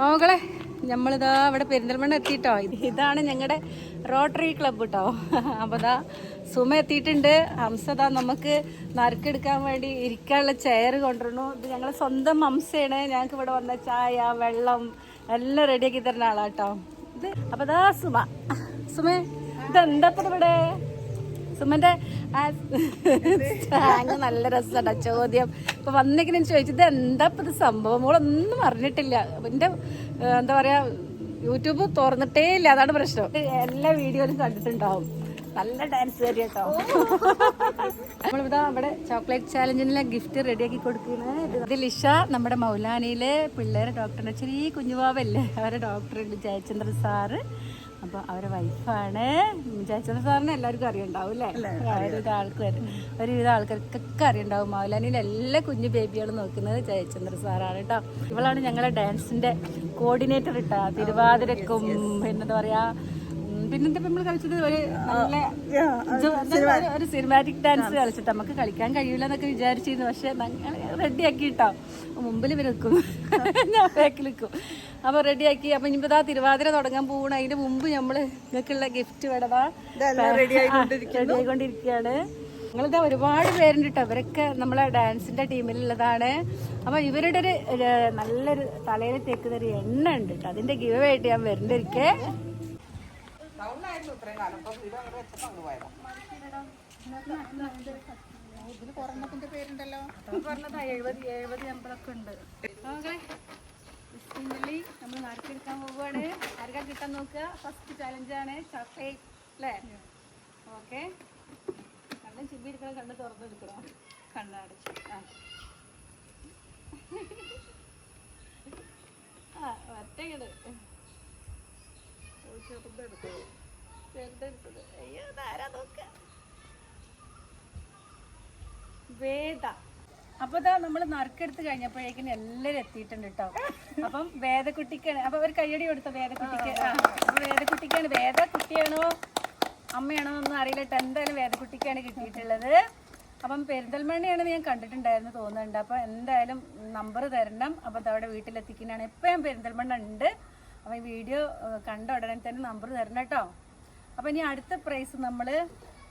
മകളെ നമ്മളിതാ ഇവിടെ പെരിന്തൽമണ്ണ എത്തിയിട്ടോ ഇതാണ് ഞങ്ങളുടെ റോട്ടറി ക്ലബ്ബ് കേട്ടോ അപ്പോൾ ഇതാ സുമ എത്തിയിട്ടുണ്ട്. ഹംസതാ നമുക്ക് നറുക്കെടുക്കാൻ വേണ്ടി ഇരിക്കാനുള്ള ചെയർ കൊണ്ടുവരണു ഇത് ഞങ്ങളെ സ്വന്തം ഹംസയാണ്. ഞങ്ങൾക്ക് ഇവിടെ വന്ന ചായ വെള്ളം എല്ലാം റെഡിയാക്കി തരുന്ന ആളാട്ടോ. ഇത് അപ്പോൾ ഇതാ സുമ. സുമേ ഇതെന്താ ഇവിടെ? സുമന്റെ നല്ല രസമുണ്ട് ചോദ്യം. ഇപ്പൊ വന്നെങ്കിലും ചോദിച്ചത് എന്താ ഇപ്പൊ ഇത് സംഭവം? മോളൊന്നും അറിഞ്ഞിട്ടില്ല. എന്റെ എന്താ പറയാ യൂട്യൂബ് തുറന്നിട്ടേ ഇല്ല. അതാണ് പ്രശ്നം. എല്ലാ വീഡിയോയിലും കണ്ടിട്ടുണ്ടാവും. നല്ല ഡാൻസ് കാര്യം നമ്മളിതാ അവിടെ ചോക്ലേറ്റ് ചാലഞ്ചിനുള്ള ഗിഫ്റ്റ് റെഡിയാക്കി കൊടുക്കുന്നത് ലിഷ നമ്മുടെ മൗലാനിയിലെ പിള്ളേരെ ഡോക്ടറിന്റെ ചെറിയ കുഞ്ഞുവാവല്ലേ? അവരെ ഡോക്ടറുണ്ട് ജയചന്ദ്രൻ സാറ്. അപ്പൊ അവരെ വൈഫാണ്. വിചാരിച്ചത് സാറിന് എല്ലാവർക്കും അറിയണ്ടാവും അല്ലേ? ഒരുവിധ ആൾക്കാർ ഒരുവിധ ആൾക്കാർക്കൊക്കെ അറിയണ്ടാവും. മൗലാനിയിൽ എല്ലാ കുഞ്ഞു ബേബികളും നോക്കുന്നത് ജയചന്ദ്ര സാറാണ് കേട്ടോ ഇവളാണ് ഞങ്ങളെ ഡാൻസിന്റെ കോർഡിനേറ്റർ ഇട്ടാ തിരുവാതിരക്കും പിന്നെന്താ പറയാ പിന്നെന്താ നമ്മൾ കളിച്ചത്? ഒരു നല്ല ഒരു- ഒരു സിനിമാറ്റിക് ഡാൻസ് കളിച്ചിട്ട് നമുക്ക് കളിക്കാൻ കഴിയില്ല എന്നൊക്കെ വിചാരിച്ചിരുന്നു. പക്ഷെ ഞങ്ങൾ റെഡിയാക്കി കിട്ടാം മുമ്പിൽ ഇവർ നിൽക്കും. ഞാൻ ബാക്കിൽ നിൽക്കും. അപ്പോൾ റെഡിയാക്കി അപ്പം ഇനിയിപ്പോൾ ഇതാ തിരുവാതിര തുടങ്ങാൻ പോകണം അതിന്റെ മുമ്പ് നമ്മൾ നിങ്ങൾക്കുള്ള ഗിഫ്റ്റ് വേണതാ റെഡി ആയിക്കൊണ്ടിരിക്കുകയാണ്. ഞങ്ങളിതാ ഒരുപാട് പേരുണ്ട് കേട്ടോ ഇവരൊക്കെ നമ്മളെ ഡാൻസിന്റെ ടീമിലുള്ളതാണ് അപ്പൊ ഇവരുടെ ഒരു നല്ലൊരു തലയിൽ തേക്കുന്ന ഒരു എണ്ണ ഉണ്ട് കേട്ടോ അതിന്റെ ഗിവ് ആയിട്ട് ഞാൻ വരുന്നിരിക്കേ പറഞ്ഞതാ എഴുപത് എഴുപത് എൺപതൊക്കെ ഉണ്ട്. നമ്മൾ നറുക്കെടുക്കാൻ പോവുകയാണ്. ആർക്കാ കിട്ടാൻ നോക്കുക? ഫസ്റ്റ് ചാലഞ്ചാണ് ചോക്ലേറ്റ് അല്ലേ? ഓക്കെ കണ്ണും ചിമ്മി എടുക്കണം കണ്ണ് തുറന്നെടുക്കണോ കണ്ണടച്ച്. ആ. ആ ഒറ്റങ്ങട് ചെറുതെടുത്തത് അയ്യോ ഇതാരാ നോക്ക വേദ. അപ്പൊ ഇതാ നമ്മൾ നറുക്കെടുത്ത് കഴിഞ്ഞപ്പോഴേക്കും എല്ലാരും എത്തിയിട്ടുണ്ട് കേട്ടോ അപ്പം വേദക്കുട്ടിക്കാണ്. അപ്പൊ ഒരു കയ്യടി കൊടുത്ത വേദക്കുട്ടിക്ക്? അപ്പൊ വേദക്കുട്ടിക്കാണ്. വേദ കുട്ടിയാണോ അമ്മയാണോ എന്നൊന്നും അറിയില്ല കേട്ടോ എന്തായാലും വേദക്കുട്ടിക്കാണ് കിട്ടിയിട്ടുള്ളത്. അപ്പം പെരിന്തൽമണ്ണയാണ് ഞാൻ കണ്ടിട്ടുണ്ടായിരുന്നു തോന്നുന്നുണ്ട്. അപ്പൊ എന്തായാലും നമ്പർ തരണം. അപ്പൊ അവിടെ വീട്ടിലെത്തിക്കുന്നതാണ്. ഇപ്പൊ ഞാൻ പെരിന്തൽമണ്ണ ഉണ്ട്. അപ്പൊ ഈ വീഡിയോ കണ്ട ഉടനെ തന്നെ നമ്പർ തരണം കേട്ടോ അപ്പൊ ഇനി അടുത്ത പ്രൈസ് നമ്മൾ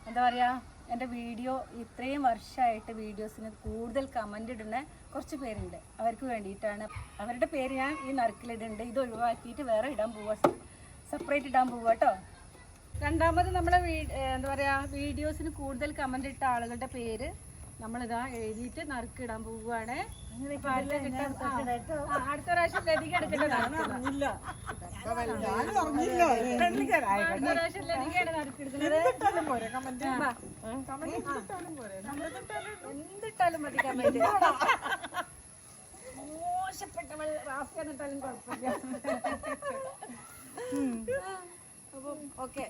എന്താ പറയാ എന്റെ വീഡിയോ ഇത്രയും വർഷമായിട്ട് വീഡിയോസിന് കൂടുതൽ കമന്റ് ഇടുന്ന കുറച്ച് പേരുണ്ട്. അവർക്ക് വേണ്ടിയിട്ടാണ്. അവരുടെ പേര് ഞാൻ ഈ നറുക്കിലിടുന്നുണ്ട്. ഇത് ഒഴിവാക്കിയിട്ട് വേറെ ഇടാൻ പോവാ. സെപ്പറേറ്റ് ഇടാൻ പോവാ കേട്ടോ രണ്ടാമത് നമ്മുടെ വീ- എന്താ പറയുക വീഡിയോസിന് കൂടുതൽ കമന്റ് ഇട്ട ആളുകളുടെ പേര് നമ്മളിതാ എഴുതിയിട്ട് നറുക്കിടാൻ പോവുകയാണ് അടുത്ത പ്രാവശ്യം ലതിക എടുക്കേണ്ടതാണ് അടുത്ത പ്രാവശ്യം ലതികയാണ് നറുക്കെടുക്കുന്നത് ആ. എന്തിട്ടാലും മതി കമന്റ് മോശപ്പെട്ടവൾ റാഫി എന്നിട്ടാലും കുഴപ്പമില്ല. അപ്പം ഓക്കെ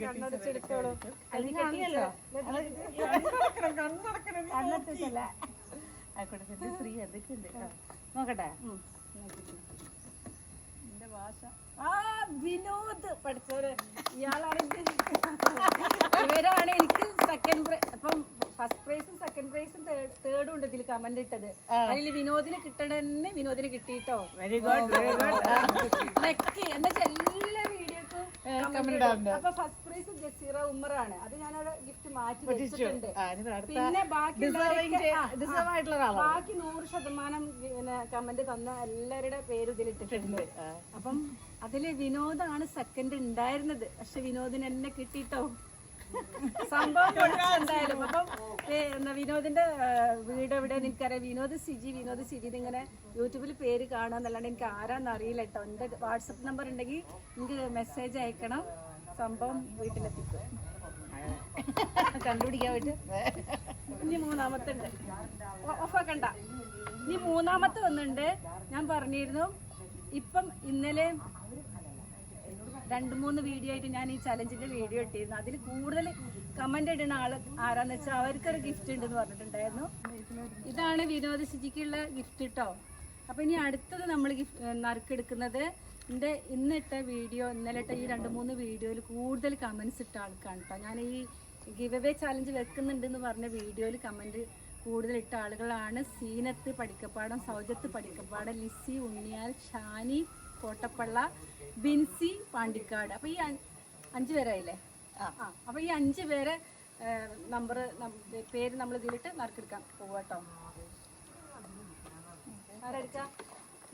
കണ്ണടച്ചെടുത്തോളൂ ആ വിനോദ് ഇവരാണ് എനിക്ക് സെക്കൻഡ് അപ്പം ഫസ്റ്റ് പ്രൈസും സെക്കൻഡ് പ്രൈസും തേർഡും ഉണ്ട് ഇതിൽ കമന്റ് ഇട്ടത് അതിൽ വിനോദിന് കിട്ടണന്നെ വിനോദിന് കിട്ടിയിട്ടോ വെരി ഗുഡ് വെരി ഗുഡ് എന്താ അപ്പൊ ഫസ്റ്റ് പ്രൈസ് ജസീറ ഉമ്മറാണ്. അത് ഞാനവിടെ ഗിഫ്റ്റ് മാറ്റി വെച്ചിട്ടുണ്ട്. പിന്നെ ബാക്കി ബാക്കി നൂറ് ശതമാനം പിന്നെ കമന്റ് തന്ന എല്ലാവരുടെ പേര് ഇതിലിട്ടിട്ടുണ്ട് അപ്പം അതിൽ വിനോദാണ് സെക്കൻഡ് ഉണ്ടായിരുന്നത്. പക്ഷെ വിനോദിന് എന്നെ കിട്ടിട്ടോ? സംഭവം എന്തായാലും അപ്പം വിനോദിന്റെ വീട് എവിടെ എനിക്കറിയാം. വിനോദ് സിജി വിനോദ് സിജി ഇങ്ങനെ യൂട്യൂബിൽ പേര് കാണാന്നല്ലാണ്ട് എനിക്ക് ആരാന്ന് അറിയില്ല കേട്ടോ. എന്റെ വാട്സപ്പ് നമ്പർ ഉണ്ടെങ്കിൽ എനിക്ക് മെസ്സേജ് അയക്കണം. സംഭവം വീട്ടിലെത്തിക്കും. കണ്ടുപിടിക്കാൻ പറ്റും. ഇനി മൂന്നാമത്തെ ഉണ്ട്. ഓഫാക്കണ്ട ഇനി മൂന്നാമത്തെ ഒന്നുണ്ട് ഞാൻ പറഞ്ഞിരുന്നു ഇപ്പം ഇന്നലെ രണ്ട് മൂന്ന് വീഡിയോ ആയിട്ട് ഞാൻ ഈ ചലഞ്ചിന്റെ വീഡിയോ ഇട്ടിരുന്നു. അതിൽ കൂടുതൽ കമന്റ് ഇടുന്ന ആൾ ആരാന്ന് വെച്ചാൽ അവർക്കൊരു ഗിഫ്റ്റ് ഉണ്ടെന്ന് പറഞ്ഞിട്ടുണ്ടായിരുന്നു. ഇതാണ് വിനോദ ശുചിക്കുള്ള ഗിഫ്റ്റ് കേട്ടോ അപ്പൊ ഇനി അടുത്തത് നമ്മൾ ഗിഫ്റ്റ് നറുക്കെടുക്കുന്നത് എന്റെ ഇന്നിട്ട വീഡിയോ ഇന്നലെ ഇട്ട ഈ രണ്ട് മൂന്ന് വീഡിയോയിൽ കൂടുതൽ കമന്റ്സ് ഇട്ട ആൾക്കാണ് കേട്ടോ ഞാൻ ഈ ഗിവ് അവേ ചാലഞ്ച് വെക്കുന്നുണ്ട് എന്ന് പറഞ്ഞ വീഡിയോയിൽ കമന്റ് കൂടുതൽ ഇട്ട ആളുകളാണ്. സീനത്ത് പഠിക്കപ്പാടം സൗജത്ത് പഠിക്കപ്പാടം ലിസി ഉണ്ണിയാൽ ഷാനി കോട്ടപ്പള്ള ബിൻസി പാണ്ടിക്കാട്. അപ്പൊ ഈ അഞ്ച് പേരായില്ലേ? ആ. അപ്പൊ ഈ അഞ്ച് പേരെ നമ്പർ പേര് നമ്മൾ ഇതിലിട്ട് നറുക്കെടുക്കാൻ ആരെടുക്കാം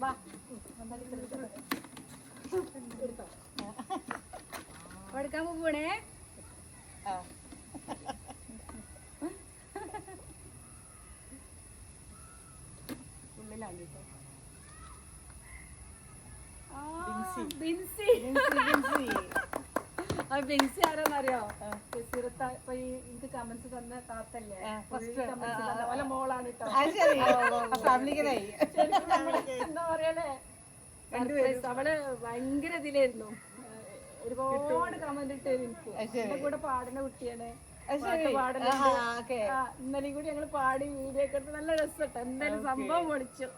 വാ. എടുത്തോ അപ്പൊ എടുക്കാൻ പോവണേ ഉള്ളിലാണ് കേട്ടോ ആ, ബിൻസി. ആ ബിൻസി ആരാന്നറിയോ? സിറത്ത ഇപ്പൊ ഈ എനിക്ക് കമന്റ്സ് തന്ന താത്തല്ലേ? കമന്റ്സ് തന്ന പോലെ മോളാണ് കേട്ടോ ശരിക്കും നമ്മൾ എന്താ പറയണേ? അവൾ ഭയങ്കര ഇതിലായിരുന്നു. ഒരുപാട് കമന്റ് ഇട്ടായിരുന്നു എന്റെ കൂടെ പാടുന്ന കുട്ടിയാണ്. ഇന്നലെയും കൂടി ഞങ്ങൾ പാടി വീഡിയോ ഒക്കെ നല്ല രസട്ടോ എന്തായാലും സംഭവം പൊളിച്ചു.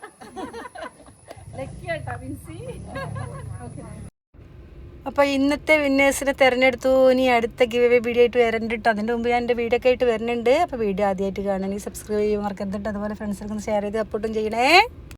അപ്പോൾ ഇന്നത്തെ വിന്നേഴ്സിനെ തിരഞ്ഞെടുത്തു. ഇനി അടുത്ത ഗിവ് വീഡിയോ ആയിട്ട് വരണ്ട് കേട്ടോ അതിന്റെ മുമ്പ് ഞാൻ എന്റെ വീഡിയോ ഒക്കെ ആയിട്ട് വരുന്നുണ്ട്. അപ്പോൾ വീഡിയോ ആദ്യമായിട്ട് കാണണമെങ്കിൽ സബ്സ്ക്രൈബ് ചെയ്യുമ്പോൾ മറക്കരുത് അതുപോലെ ഫ്രണ്ട്സിനൊക്കെ ഷെയർ ചെയ്ത് സപ്പോർട്ടും ചെയ്യണേ.